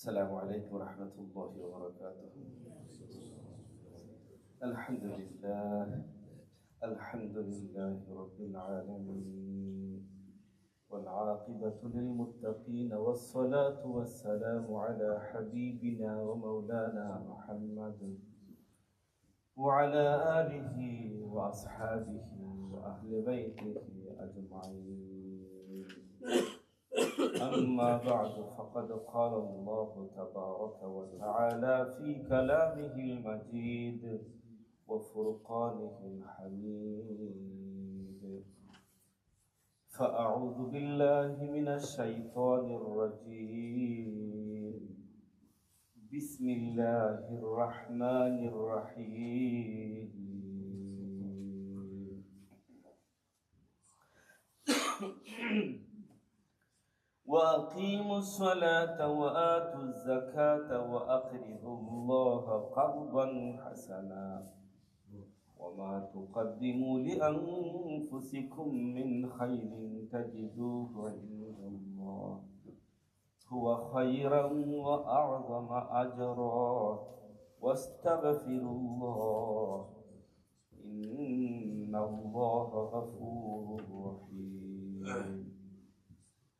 السلام عليكم ورحمة الله وبركاته. الحمد لله الحمد لله رب العالمين والعاقبة للمتقين والصلاة والسلام على حبيبنا ومولانا محمد وعلى آله وأصحابه وأهل بيته أجمعين. أما بعد فقد قال الله تبارك وتعالى في كلامه المجيد وفرقانه الحميد فأعوذ بالله من الشيطان الرجيم بسم الله الرحمن الرحيم وأقيموا الصلاة وآتوا الزكاة وأقرضوا الله قرضا حسنا وما تقدموا لأنفسكم من خير تجدوه عند الله هو خيرا وأعظم أجرا واستغفروا الله إن الله غفور رحيم.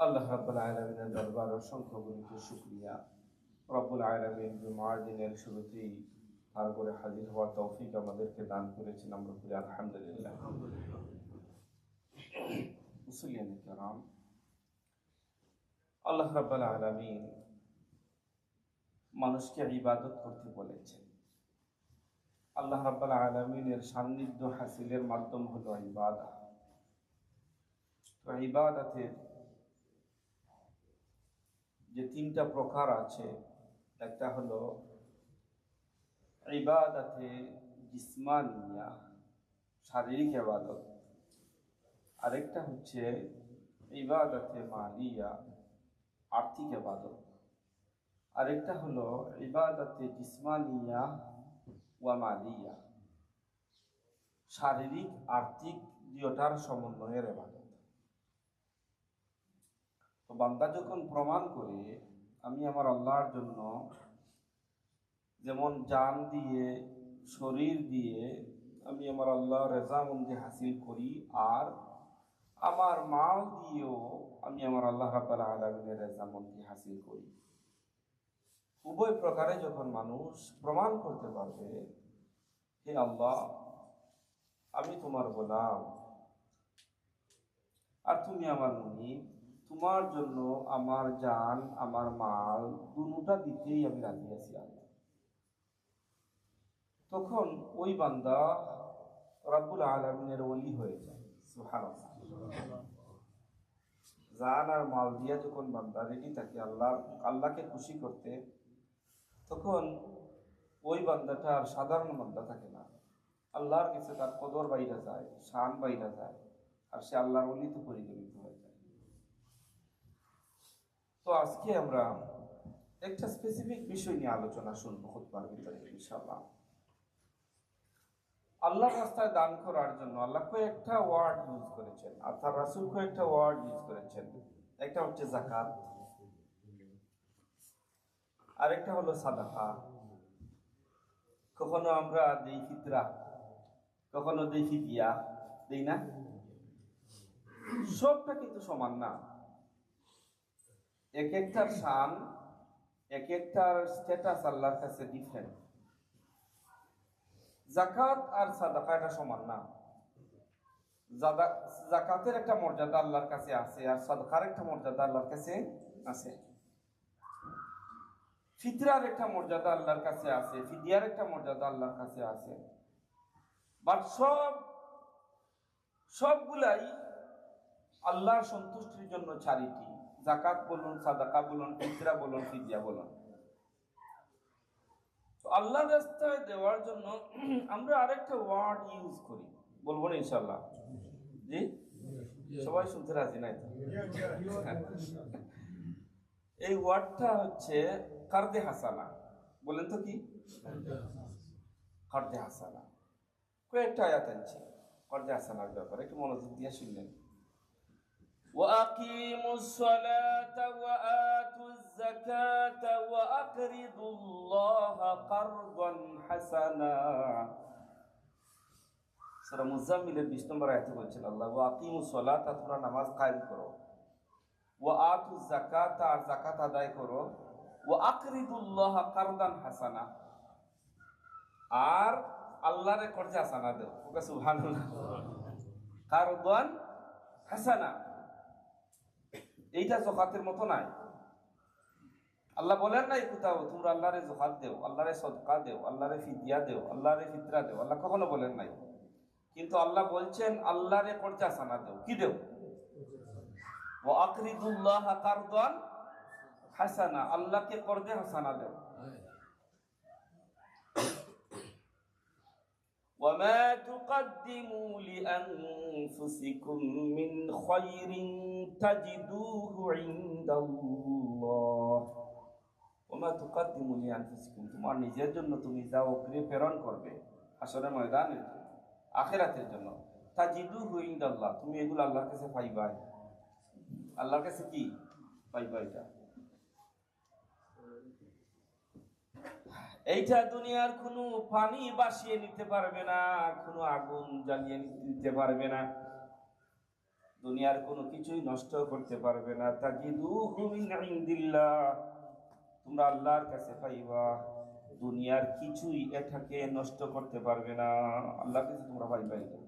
আল্লাহ আলমিনের দরবার অসংখ্য শুক্রিয়া। রব্বুল আলমিন শুরুতেই করে হাজির হওয়ার তৌফিক আমাদেরকে দান করেছেন, আমরা বলি আলহামদুলিল্লাহ। আল্লাহ রাব্বুল আলমিন মানুষকে ইবাদত করতে বলেছেন। আল্লাহ রাব্বুল আলমিনের সান্নিধ্য হাসিলের মাধ্যম হলো ইবাদত। ইবাদতের যে তিনটা প্রকার আছে, একটা হলো ইবাদতে জিসমানিয়া, শারীরিক ইবাদত, আরেকটা হচ্ছে ইবাদতে মালিয়া, আর্থিক ইবাদত, আরেকটা হলো ইবাদতে জিসমানিয়া ওয়া মালিয়া, শারীরিক, আর্থিক দুটার সমন্বয়ের ইবাদত। তো বান্দা যখন প্রমাণ করে আমি আমার আল্লাহর জন্য যেমন জান দিয়ে, শরীর দিয়ে আমি আমার আল্লাহ রেজামন্দি হাসিল করি আর আমার মাল দিয়েও আমি আমার আল্লাহ রাব্বাল আলমিনের রেজামন্দি হাসিল করি। উভয় প্রকারে যখন মানুষ প্রমাণ করতে পারবে, হে আল্লাহ, আমি তোমার গোলাম। আর তুমি আমার মনিব তোমার জন্য আমার জান, আমার মাল দুটা দিতেই আমি রাজি আছি আল্লাহ। তখন ওই বান্দা রাব্বুল আলমিনের ওলি হয়ে যায়। জান আর মাল দিয়া যখন বান্দা রেডি থাকে আল্লাহ, আল্লাহকে খুশি করতে, তখন ওই বান্দাটা আর সাধারণ বান্দা থাকে না। আল্লাহর কাছে তার কদর বাইরা যায়, শান বাইরা যায়, আর সে আল্লাহর অলিতে পরিগণিত হয়ে। তো আজকে আমরা একটা স্পেসিফিক বিষয় নিয়ে আলোচনা শুনব খুতবার ভিতরে, ইনশাআল্লাহ। আল্লাহ রাস্তায় দান করার জন্য আল্লাহ কয়েকটা ওয়ার্ড ইউজ করেছেন, আর রাসুল কয়েকটা ওয়ার্ড ইউজ করেছেন। একটা হচ্ছে জাকাত আরেকটা হলো সাদাকা। কখনো আমরা দেই ফিতরা, কখনো দেই ফিদিয়া, দেই না? সবটা কিন্তু সমান না। এক একটার শান এক একটার স্ট্যাটাস আল্লাহর কাছে ডিফারেন্ট জাকাত আর সাদাকা এটা সমান না। জাকাতের একটা মর্যাদা আল্লাহর কাছে আছে আর সাদাকার একটা মর্যাদা আল্লাহর কাছে আছে। ফিতরার একটা মর্যাদা আল্লাহর কাছে আছে, ফিদিয়ার একটা মর্যাদা আল্লাহর কাছে আছে। বাট সব, সবগুলাই আল্লাহর সন্তুষ্টির জন্য চারিটি জাকাত বলুন, সাদাকা বলুন ফিতরা বলুন ফিদিয়া বলুন। তো রাস্তায় দেওয়ার জন্য আমরা আরেকটা ওয়ার্ড ইউজ করি। বলব না ইনশাল্লাহ জি? সবাই শুনতে রাজি নাই এই ওয়ার্ডটা হচ্ছে কার্দে হাসানা। বলেন তো কি? কার্দে হাসানা। কয়েকটা আয়াত আনছি। কার্দে হাসানার ব্যাপারে একটু মনোযোগ দিয়ে শুনলেন। وأقيموا الصلاة وآتوا الزكاة وأقرضوا الله قرضا حسنا সূরা মুজাম্মিলের 20 নম্বর আয়াতে বলছেন আল্লাহ ওয়া আকিমু সলাতা তোমরা নামাজ কায়েম করো ওয়া আতু যাকাতা আর যাকাত আদায় করো ওয়া আকরিদুল্লাহ কারদান হাসানা আর আল্লাহরে কর্জে হাসানা দেও ওকে সুবহানাল্লাহ কারদান হাসানা এইটা জোহাতের মতো নাই। আল্লাহ বলেন নাই কোথাও তোমরা আল্লাহরে জোহাত দেও, আল্লাহরে সদকা দেও, আল্লাহরে ফিদিয়া দেও, আল্লাহরে ফিতরা দেও। আল্লাহ কখনো বলেন নাই। কিন্তু আল্লাহ বলছেন, আল্লাহরে পর্যা সানা দেও। কি দেও? ও আকরিদুল্লাহ হাসানা। আল্লাহকে করদে হাসানা দেও। وما تقدموا لأنفسكم من خير تجدوه عند الله وما تقدموا لأنفسكم তোমার নিজের জন্য তুমি যা অগ্রে প্রেরণ করবে আসলে ময়দানের জন্য আখেরাতের জন্য তাজিদুহু ইনদাল্লাহ তুমি এগুলো আল্লাহর কাছে পাইবা আল্লাহর কাছে কি পাইবা এটা এইটা দুনিয়ার কোনো পানি বাসিয়ে নিতে পারবে না, কোনো আগুন জ্বালিয়ে নিতে পারবে না। দুনিয়ার কোনো কিছুই নষ্ট করতে পারবে না। তোমরা আল্লাহর কাছে পাইবা। দুনিয়ার কিছুই এটাকে নষ্ট করতে পারবে না। আল্লাহর কাছে তোমরা পাইবা এটা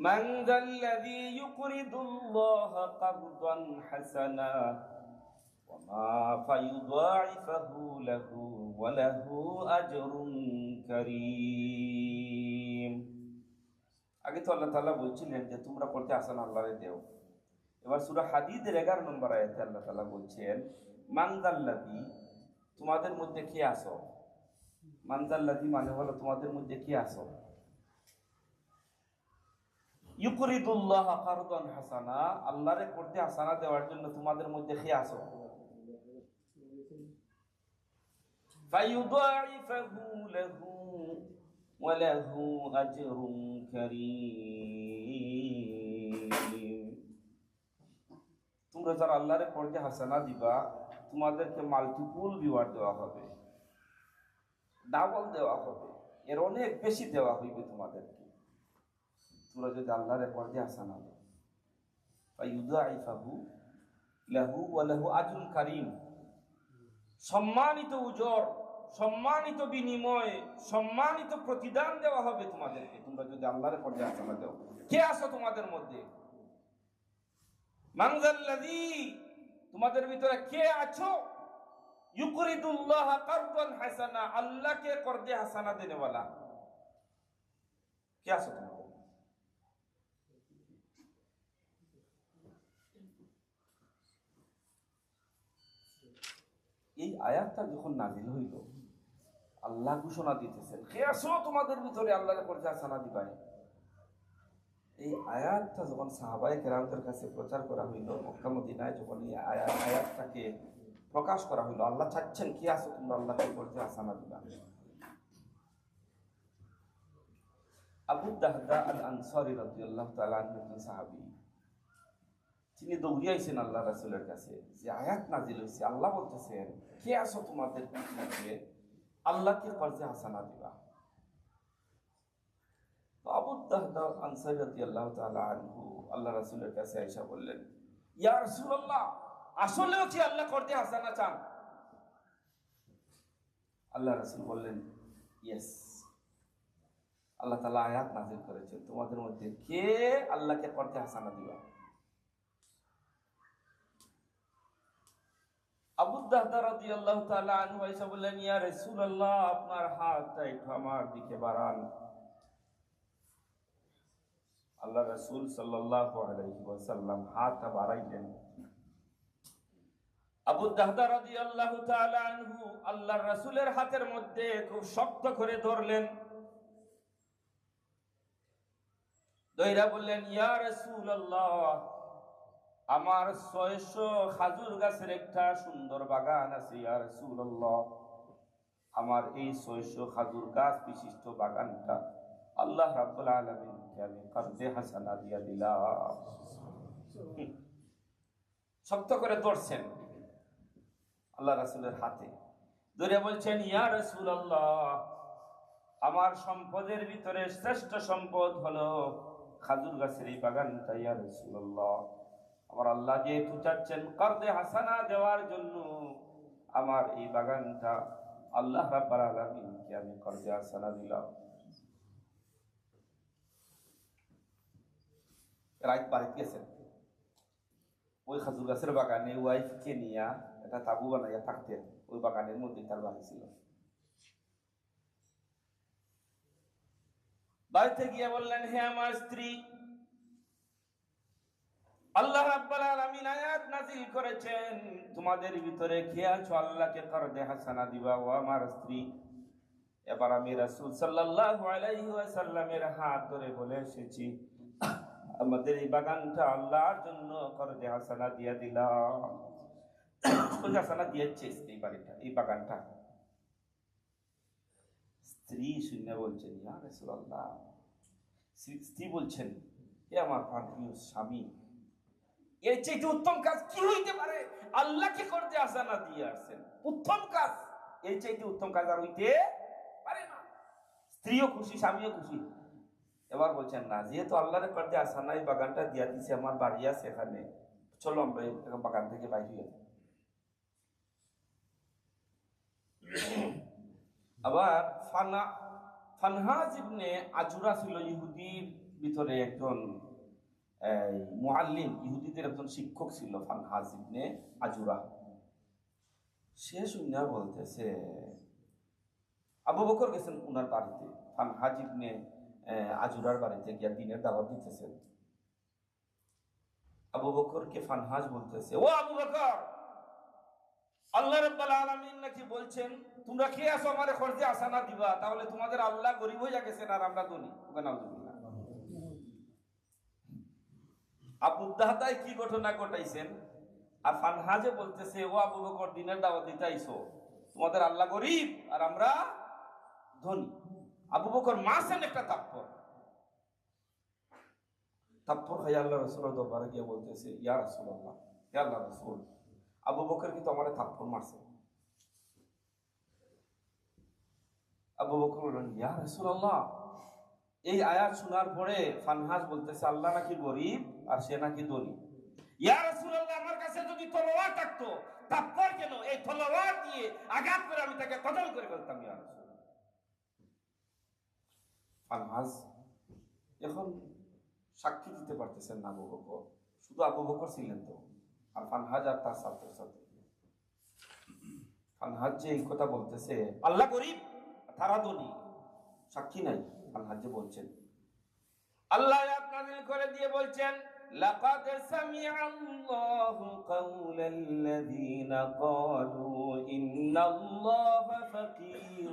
من ذا الذي يقرض الله قرضا حسنا وما فيضاعفه له وله أجر كريم আগে তো আল্লাহ তাআলা বলছিলেন যে তোমরা করতে আসান আল্লাহরে দেও এবার সূরা হাদিদের 11 নম্বর আয়াতে আল্লাহ তাআলা বলছেন মানদাল্লাদি তোমাদের মধ্যে কে আসো মানদাল্লাদি মানে হলো তোমাদের মধ্যে কে আসো ইউকরিদুল্লাহ কারদান হাসানা আল্লাহরে করতে হাসানা দেওয়ার জন্য তোমাদের মধ্যে কে আসো فيضاعفه له وله أجر كريم তোমরা যারা আল্লাহরে করতে হাসানা দিবা তোমাদেরকে মাল্টিপুল রিওয়ার্ড দেওয়া হবে ডাবল দেওয়া হবে এর অনেক বেশি দেওয়া হইবে তোমাদেরকে তোমরা যদি আল্লাহরে পর্দে আসানা দাও ফাইউদাইফাহু লাহু ওয়া লাহু আজরুন কারীম। সম্মানিত উজর, সম্মানিত বিনিময়, সম্মানিত প্রতিদান দেওয়া হবে তোমাদেরকে। তোমরা যদি আল্লাহরে পর্দে আসানা দাও কে আসো তোমাদের মধ্যে? মানজাল্লাযী তোমাদের ভিতরে কে আছো? ইউকরিদুল্লাহ কারদান হাসানা, আল্লাহকে কর্দে হাসানা দেনেওয়ালা। কে আছো তোমাদের এই আয়াতটা যখন নাজিল হইল, আল্লাহ ঘোষণা দিতেছেন আসো, তোমাদের ভিতরে আল্লাহর পর্যায়ে সানা দিবাই এই আয়াতটা যখন সাহাবাই কেরামদের কাছে প্রচার করা হইল, মক্কা মদিনায় যখন এই আয়াত আয়াতটাকে প্রকাশ করা হইল, আল্লাহ চাচ্ছেন, কি আছো তোমরা আল্লাহকে বলতে আসানা দিবা আবু দাহদা আল আনসারি রাদিয়াল্লাহু তাআলা আনহু একজন সাহাবী তিনি দৌড়িয়াইছেন আল্লাহ রাসূলের কাছে যে আয়াত নাজিল হয়েছে আল্লাহ বলতেছেন, কে আসো তোমাদের মধ্যে আল্লাহকে কর্জে হাসানা দিবা। আনসারি আল্লাহ আয়েশা বললেন, ইয়া আল্লাহ করতে হাসানা চান? আল্লাহ বললেন, ইয়েস। আল্লাহ আয়াত তোমাদের মধ্যে কে আল্লাহকে করতে হাসানা দিবা আবু দাহদা রাদিয়াল্লাহু তাআলা আনহু আয়েশা বললেন, ইয়া রাসূলুল্লাহ, আপনার হাতটা একটু আমার দিকে বাড়ান। আল্লাহ রাসূল সাল্লাল্লাহু আলাইহি ওয়াসাল্লাম হাতটা বাড়াইলেন। আবু দাহদা রাদিয়াল্লাহু তাআলা আনহু আল্লাহর রাসূলের হাতের মধ্যে খুব শক্ত করে ধরলেন। দইরা বললেন, ইয়া রাসূলুল্লাহ আমার ছয়শো খাজুর গাছের একটা সুন্দর বাগান আছে, ইয়া রাসূলুল্লাহ। আমার এই ছয়শো খাজুর গাছ বিশিষ্ট বাগানটা আল্লাহ রাব্বুল আলামিনকে আমি কর্জে হাসানা দিয়া দিলাম। শক্ত করে ধরছেন আল্লাহ রাসূলের হাতে। ধরে বলছেন, ইয়া রাসূলুল্লাহ, আমার সম্পদের ভিতরে শ্রেষ্ঠ সম্পদ হলো খাজুর গাছের এই বাগানটা, ইয়া রাসূলুল্লাহ। আমার আল্লাহ যেহেতু চাচ্ছেন কর্দে হাসানা দেওয়ার জন্য, আমার এই বাগানটা আল্লাহ রাব্বাল আলামিনকে আমি কর্দে হাসানা দিলাম। রাইত বাড়িতে গেছেন। ওই খাজুর গাছের বাগানে ওয়াইফকে নিয়া একটা তাবু বানাইয়া থাকতেন। ওই বাগানের মধ্যে তার বাড়ি ছিল। বাড়িতে গিয়ে বললেন, হে আমার স্ত্রী আল্লাহ রাব্বাল আলামিন আয়াত নাযিল করেছেন। তোমাদের ভিতরে কে আছো? আল্লাহকে করদে হাসানা দিবা, ও আমার স্ত্রী। এবার আমি রাসূল সাল্লাল্লাহু আলাইহি ওয়াসাল্লামের হাত ধরে বলে এসেছি, আমাদের এই বাগানটা আল্লাহর জন্য করদে হাসানা দিয়া দিলাম। করদে হাসানা দিয়েছে এই বাড়িটা, এই বাগানটা। স্ত্রী শুনে বলছেন ইয়া রাসূলুল্লাহ। স্ত্রী বলছেন, এ আমার প্রাণপ্রিয় স্বামী। এর চেয়ে উত্তম কাজ কি হইতে পারে? আল্লাহকে করতে আসা না দিয়ে আসছেন। উত্তম কাজ, এর চাইতে উত্তম কাজ আর হইতে পারে না। স্ত্রীও খুশি, স্বামীও খুশি। এবার বলছেন, না, যেহেতু আল্লাহরে করতে আসা নাই, বাগানটা দিয়া দিছে, আমার বাড়ি আছে এখানে। চলো আমরা এই বাগান থেকে বাইরে হয়ে। আবার ফানা, ফানহাজ ইবনে আজুরা ছিল ইহুদির ভিতরে একজন এই, মুআল্লিম ইহুদিদের একজন শিক্ষক ছিল ফানহাজ ইবনে আজুরা। সে শুনে বলতেছে আবু বকর গেছেন উনার বাড়িতে। ফানহাজ ইবনে আহ, আজুরার বাড়িতে গিয়া দিনের দাওয়াত দিতেছেন। আবু বকরকে ফানহাজ বলতেছে ও আবু বকর আল্লাহ রাব্বাল আলামিন নাকি বলছেন তোমরা কে আসো আমারে খরচে আসা না দিবা তাহলে তোমাদের আল্লাহ গরিব হয়ে গেছেন আর আমরা ধনী। ওকে নাউজুবিল্লাহ আবু দাহদাই কি ঘটনা ঘটাইছেন? আর ফানহাজে বলতেছে, ও আবু বকর, দিনের দাওয়াত দিতে আইছো। তোমাদের আল্লাহ গরিব আর আমরা ধনী। আবু বকর মাসেন একটা তাপ্পর তাপ্পর খাই আল্লাহ রসুলের দরবারে গিয়ে বলতেছে, ইয়া রসুল্লাহ ইয়া আল্লাহ রসুল, আবু বকর কিন্তু আমার থাপ্পর মারছে। আবু বকর বললেন, ইয়া রসুল্লাহ এই আয়াত শোনার পরে ফানহাজ বলতেছে, আল্লাহ নাকি গরিব আর সে নাকি ধনী। ইয়া রাসূলুল্লাহ, আমার কাছে যদি তলোয়ার থাকতো, তারপর কেন এই তলোয়ার দিয়ে আঘাত করে আমি তাকে কতল করে ফেলতাম, ইয়া রাসূলুল্লাহ? ফানহাজ এখন সাক্ষী দিতে পারতেছেন না আবু বকর। শুধু আবু বকর ছিলেন তো, আর ফানহাজ আর তার ছাত্র ছাত্রী ফানহাজ যে এই কথা বলতেছে, আল্লাহ গরিব তারা ধনী, সাক্ষী নাই। ফানহাজ যে বলছেন আল্লাহ আয়াত নাযিল করে দিয়ে বলছেন لقد سمع الله قول الذين قالوا إن الله فقير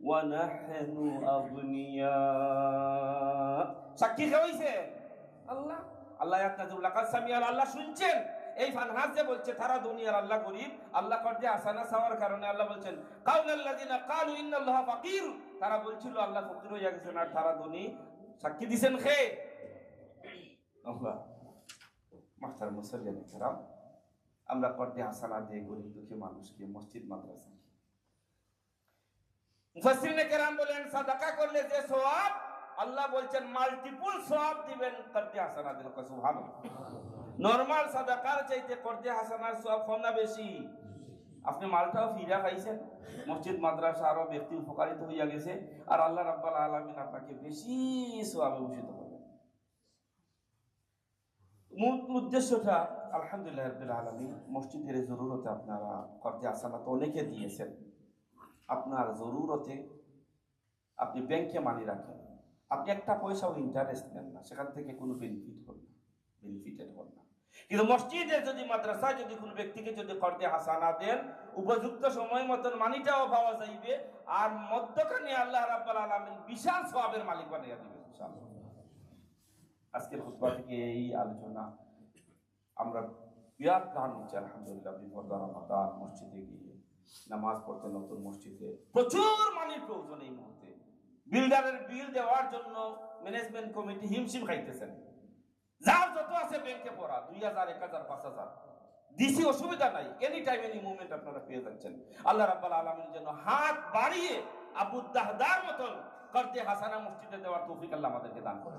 ونحن أغنياء সাক্ষী কে হইছে আল্লাহ আল্লাহ ইয়াতনাজুল লাকাদ সামিআল আল্লাহ শুনছেন এই ফানহাস যে বলছে, তারা দুনিয়ার আল্লাহ গরিব, আল্লাহ করতে আসানা চাওয়ার কারণে আল্লাহ বলছেন কাউলাল্লাযিনা কালু ইন্নাল্লাহা ফাকির তারা বলছিল, আল্লাহ ফকির হয়ে গেছেন আর তারা ধনী সাক্ষী দিছেন খে আল্লাহ, মাস্টার মুসল্লিয়ান কেরাম, আমরা করতে হাসানা দিয়ে গরিব দুঃখী মানুষকে মসজিদ, মাদ্রাসা মুফাসসিরিনে কেরাম বলেন, সাদাকা করলে যে সওয়াব, আল্লাহ বলছেন মাল্টিপল সওয়াব দিবেন করতে হাসানা দিল সুবহানাল্লাহ? নরমাল সাদাকার চাইতে করতে হাসানার সওয়াব কম না বেশি। আপনি মালটাও ফিরা খাইছেন। মসজিদ, মাদ্রাসা আরও ব্যক্তি উপকারিত হইয়া গেছে। আর আল্লাহ রাব্বাল আলামিন আপনাকে বেশি সওয়াবে ভূষিত করবেন। মূল উদ্দেশ্যটা আলহামদুলিল্লাহ রাব্বিল আলামিন, মসজিদের জরুরতে আপনারা করতে আসানা তো অনেকে দিয়েছেন। আপনার জরুরতে আপনি ব্যাংকে মানি রাখেন। আপনি একটা পয়সাও ইন্টারেস্ট নেন না। সেখান থেকে কোনো বেনিফিট হন না। বেনিফিটেড হন না। কিন্তু মসজিদে যদি, মাদ্রাসায় যদি কোনো ব্যক্তিকে যদি করতে হাসানা দেন, উপযুক্ত সময় মতন মানিটাও পাওয়া যাইবে, আর মধ্যখানে আল্লাহ রাব্বাল আলামিন বিশাল সওয়াবের মালিক বানিয়ে ইনশাআল্লাহ। আজকের খুতবা থেকে এই আলোচনা আমরা বিরাট গান নিচ্ছি, আলহামদুলিল্লাহ, বিপদা রমাদান মসজিদে গিয়ে। নামাজ পড়তে নতুন মসজিদে। প্রচুর মানির প্রয়োজন এই মুহূর্তে। বিল্ডারের বিল দেওয়ার জন্য ম্যানেজমেন্ট কমিটি হিমশিম খাইতেছেন। যার যত আছে ব্যাংকে পড়া, দুই হাজার, এক হাজার, পাঁচ হাজার। দিছি, অসুবিধা নাই। এনি টাইম এনি মুভমেন্ট আপনারা পেয়ে যাচ্ছেন। আল্লাহ রাব্বাল আলামিনের জন্য হাত বাড়িয়ে আবু দাহদার মতন করতে হাসানা মসজিদে দেওয়ার তৌফিক আল্লাহ আমাদেরকে দান করে